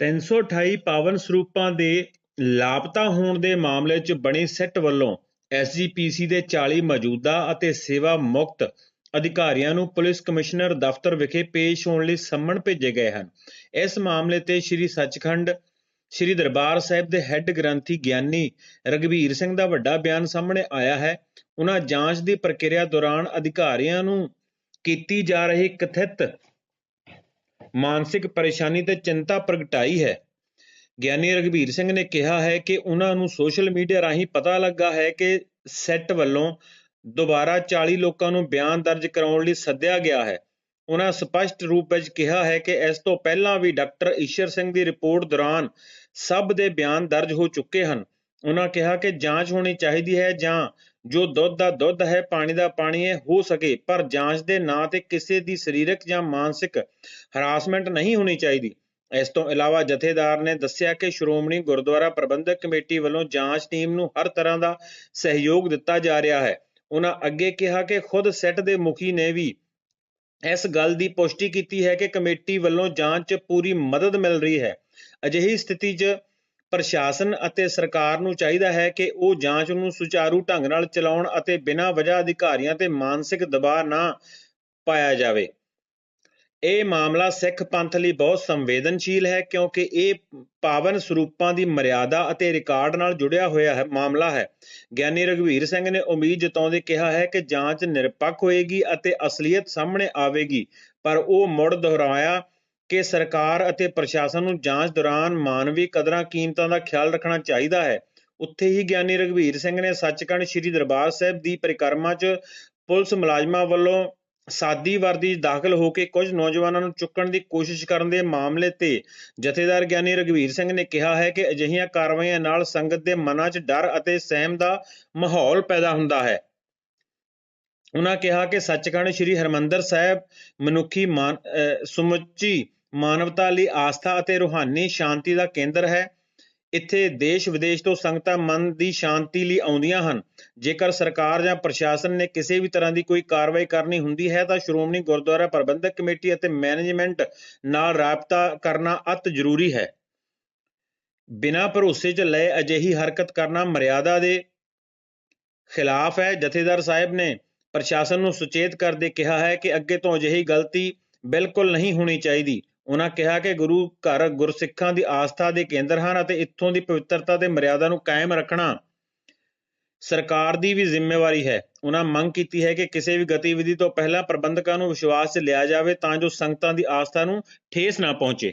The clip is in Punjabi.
328 ਪਾਵਨ ਸਰੂਪਾਂ ਦੇ ਲਾਪਤਾ ਹੋਣ ਦੇ ਮਾਮਲੇ 'ਚ ਬਣੀ ਸਿੱਟ ਵੱਲੋਂ ਐਸਜੀਪੀਸੀ ਦੇ 40 ਮੌਜੂਦਾ ਅਤੇ ਸੇਵਾ ਮੁਕਤ ਅਧਿਕਾਰੀਆਂ ਨੂੰ ਪੁਲਿਸ ਕਮਿਸ਼ਨਰ ਦਫ਼ਤਰ ਵਿਖੇ ਪੇਸ਼ ਹੋਣ ਲਈ ਸੰਮਣ ਭੇਜੇ ਗਏ ਹਨ। ਇਸ ਮਾਮਲੇ ਤੇ ਸ੍ਰੀ ਸੱਚਖੰਡ, ਸ੍ਰੀ ਦਰਬਾਰ ਸਾਹਿਬ ਦੇ ਹੈੱਡ ਗ੍ਰੰਥੀ ਗਿਆਨੀ ਰਗਵੀਰ ਸਿੰਘ ਦਾ ਵੱਡਾ ਬਿਆਨ ਸਾਹਮਣੇ ਆਇਆ ਹੈ। ਉਹਨਾਂ ਜਾਂਚ ਦੀ ਪ੍ਰਕਿਰਿਆ ਦੌਰਾਨ ਅਧਿਕਾਰੀਆਂ ਨੂੰ ਕੀਤੀ ਜਾ ਰਹੀ ਕਥਿਤ ਮਾਨਸਿਕ ਪਰੇਸ਼ਾਨੀ ਤੇ ਚਿੰਤਾ ਪ੍ਰਗਟਾਈ ਹੈ। ਗਿਆਨੀ ਰਗਵੀਰ ਸਿੰਘ ਨੇ ਕਿਹਾ ਹੈ ਕਿ ਉਹਨਾਂ ਨੂੰ ਸੋਸ਼ਲ ਮੀਡੀਆ ਰਾਹੀਂ ਪਤਾ ਲੱਗਾ ਹੈ ਕਿ ਸੈੱਟ ਵੱਲੋਂ ਦੁਬਾਰਾ 40 ਲੋਕਾਂ ਨੂੰ ਬਿਆਨ ਦਰਜ ਕਰਾਉਣ ਲਈ ਸੱਦਿਆ ਗਿਆ ਹੈ। ਉਹਨਾਂ ਸਪਸ਼ਟ ਰੂਪ ਵਿੱਚ ਕਿਹਾ ਹੈ ਕਿ ਇਸ ਤੋਂ ਪਹਿਲਾਂ ਵੀ ਡਾਕਟਰ ਈਸ਼ਰ ਸਿੰਘ ਦੀ ਰਿਪੋਰਟ ਦੌਰਾਨ ਸਭ ਦੇ ਬਿਆਨ ਦਰਜ ਹੋ ਚੁੱਕੇ ਹਨ। ਉਹਨਾਂ ਕਿਹਾ ਕਿ ਜਾਂਚ ਹੋਣੀ ਚਾਹੀਦੀ ਹੈ ਜਾਂ ਜੋ ਦੁੱਧ ਦਾ ਦੁੱਧ ਹੈ, ਪਾਣੀ ਦਾ ਪਾਣੀ ਹੈ, ਹੋ ਸਕੇ, ਪਰ ਜਾਂਚ ਦੇ ਨਾਂ ਤੇ ਕਿਸੇ ਦੀ ਸਰੀਰਕ ਜਾਂ ਮਾਨਸਿਕ ਹਰਾਸਮੈਂਟ ਨਹੀਂ ਹੋਣੀ ਚਾਹੀਦੀ। ਇਸ ਤੋਂ ਇਲਾਵਾ ਜਥੇਦਾਰ ਨੇ ਦੱਸਿਆ ਕਿ ਸ਼੍ਰੋਮਣੀ ਗੁਰਦੁਆਰਾ ਪ੍ਰਬੰਧਕ ਕਮੇਟੀ ਵੱਲੋਂ ਜਾਂਚ ਟੀਮ ਨੂੰ ਹਰ ਤਰ੍ਹਾਂ ਦਾ ਸਹਿਯੋਗ ਦਿੱਤਾ ਜਾ ਰਿਹਾ ਹੈ। ਉਹਨਾਂ ਅੱਗੇ ਕਿਹਾ ਕਿ ਖੁਦ ਸੈੱਟ ਦੇ ਮੁਖੀ ਨੇ ਵੀ ਇਸ ਗੱਲ ਦੀ ਪੁਸ਼ਟੀ ਕੀਤੀ ਹੈ ਕਿ ਕਮੇਟੀ ਵੱਲੋਂ ਜਾਂਚ 'ਚ ਪੂਰੀ ਮਦਦ ਮਿਲ ਰਹੀ ਹੈ। ਅਜਿਹੀ ਸਥਿਤੀ 'ਚ ਪ੍ਰਸ਼ਾਸਨ ਅਤੇ ਸਰਕਾਰ ਨੂੰ ਚਾਹੀਦਾ ਹੈ ਕਿ ਉਹ ਜਾਂਚ ਨੂੰ ਸੁਚਾਰੂ ਢੰਗ ਨਾਲ ਚਲਾਉਣ ਅਤੇ ਬਿਨਾਂ ਵਜ੍ਹਾ ਅਧਿਕਾਰੀਆਂ ਤੇ ਮਾਨਸਿਕ ਦਬਾਅ ਨਾ ਪਾਇਆ ਜਾਵੇ। ਇਹ ਮਾਮਲਾ ਸਿੱਖ ਪੰਥ ਲਈ ਬਹੁਤ ਸੰਵੇਦਨਸ਼ੀਲ ਹੈ ਕਿਉਂਕਿ ਇਹ ਪਾਵਨ ਸਰੂਪਾਂ ਦੀ ਮਰਿਆਦਾ ਅਤੇ ਰਿਕਾਰਡ ਨਾਲ ਜੁੜਿਆ ਹੋਇਆ ਹੈ, ਮਾਮਲਾ ਹੈ। ਗਿਆਨੀ ਰਗਵੀਰ ਸਿੰਘ ਨੇ ਉਮੀਦ ਜਤਾਉਂਦੇ ਕਿਹਾ ਹੈ ਕਿ ਜਾਂਚ ਨਿਰਪੱਖ ਹੋਏਗੀ ਅਤੇ ਅਸਲੀਅਤ ਸਾਹਮਣੇ ਆਵੇਗੀ, ਪਰ ਉਹ ਮੁੜ ਦੁਹਰਾਇਆ ਕਿ ਸਰਕਾਰ ਅਤੇ ਪ੍ਰਸ਼ਾਸਨ ਨੂੰ ਜਾਂਚ ਦੌਰਾਨ ਮਾਨਵੀ ਕਦਰਾਂ ਕੀਮਤਾਂ ਦਾ ਖਿਆਲ ਰੱਖਣਾ ਚਾਹੀਦਾ ਹੈ। ਉੱਥੇ ਹੀ ਗਿਆਨੀ ਰਗਵੀਰ ਸਿੰਘ ਨੇ ਸੱਚਖੰਡ ਸ੍ਰੀ ਦਰਬਾਰ ਸਾਹਿਬ ਦੀ ਪਰਿਕਰਮਾ 'ਚ ਪੁਲਿਸ ਮੁਲਾਜ਼ਮਾਂ ਵੱਲੋਂ ਸਾਦੀ ਵਰਦੀ ਦਾਖਲ ਹੋ ਕੇ ਕੁਝ ਨੌਜਵਾਨਾਂ ਨੂੰ ਚੁੱਕਣ ਦੀ ਕੋਸ਼ਿਸ਼ ਕਰਨ ਦੇ ਮਾਮਲੇ ਤੇ ਜਥੇਦਾਰ ਗਿਆਨੀ ਰਗਵੀਰ ਸਿੰਘ ਨੇ ਕਿਹਾ ਹੈ ਕਿ ਅਜਿਹੀਆਂ ਕਾਰਵਾਈਆਂ ਨਾਲ ਸੰਗਤ ਦੇ ਮਨਾਂ 'ਚ ਡਰ ਅਤੇ ਸਹਿਮ ਦਾ ਮਾਹੌਲ ਪੈਦਾ ਹੁੰਦਾ ਹੈ। ਉਹਨਾਂ ਕਿਹਾ ਕਿ ਸੱਚਖੰਡ ਸ੍ਰੀ ਹਰਮੰਦਰ ਸਾਹਿਬ ਮਨੁੱਖੀ ਮਾਨ, ਅਹ ਸਮੁੱਚੀ ਮਾਨਵਤਾ ਲਈ ਆਸਥਾ ਅਤੇ ਰੂਹਾਨੀ ਸ਼ਾਂਤੀ ਦਾ ਕੇਂਦਰ ਹੈ। ਇੱਥੇ ਦੇਸ਼ ਵਿਦੇਸ਼ ਤੋਂ ਸੰਗਤਾਂ ਮਨ ਦੀ ਸ਼ਾਂਤੀ ਲਈ ਆਉਂਦੀਆਂ ਹਨ। ਜੇਕਰ ਸਰਕਾਰ ਜਾਂ ਪ੍ਰਸ਼ਾਸਨ ਨੇ ਕਿਸੇ ਵੀ ਤਰ੍ਹਾਂ ਦੀ ਕੋਈ ਕਾਰਵਾਈ ਕਰਨੀ ਹੁੰਦੀ ਹੈ, ਤਾਂ ਸ਼੍ਰੋਮਣੀ ਗੁਰਦੁਆਰਾ ਪ੍ਰਬੰਧਕ ਕਮੇਟੀ ਅਤੇ ਮੈਨੇਜਮੈਂਟ ਨਾਲ ਰਾਬਤਾ ਕਰਨਾ ਅਤ ਜ਼ਰੂਰੀ ਹੈ। ਬਿਨਾਂ ਭਰੋਸੇ 'ਚ ਲਏ ਅਜਿਹੀ ਹਰਕਤ ਕਰਨਾ ਮਰਿਆਦਾ ਦੇ ਖਿਲਾਫ ਹੈ, ਜਥੇਦਾਰ ਸਾਹਿਬ ਨੇ ਪ੍ਰਸ਼ਾਸਨ ਨੂੰ ਸੁਚੇਤ ਕਰਦੇ ਕਿਹਾ ਹੈ ਕਿ ਅੱਗੇ ਤੋਂ ਅਜਿਹੀ ਗਲਤੀ ਬਿਲਕੁਲ ਨਹੀਂ ਹੋਣੀ ਚਾਹੀਦੀ। ਉਹਨਾਂ ਕਿਹਾ ਕਿ ਗੁਰੂ ਘਰ ਗੁਰਸਿੱਖਾਂ ਦੀ ਆਸਥਾ ਦੇ ਕੇਂਦਰ ਹਨ ਅਤੇ ਇੱਥੋਂ ਦੀ ਪਵਿੱਤਰਤਾ ਤੇ ਮਰਿਆਦਾ ਨੂੰ ਕਾਇਮ ਰੱਖਣਾ ਸਰਕਾਰ ਦੀ ਵੀ ਜ਼ਿੰਮੇਵਾਰੀ ਹੈ। ਉਹਨਾਂ ਮੰਗ ਕੀਤੀ ਹੈ ਕਿ ਕਿਸੇ ਵੀ ਗਤੀਵਿਧੀ ਤੋਂ ਪਹਿਲਾਂ ਪ੍ਰਬੰਧਕਾਂ ਨੂੰ ਵਿਸ਼ਵਾਸ 'ਚ ਲਿਆ ਜਾਵੇ ਤਾਂ ਜੋ ਸੰਗਤਾਂ ਦੀ ਆਸਥਾ ਨੂੰ ਠੇਸ ਨਾ ਪਹੁੰਚੇ।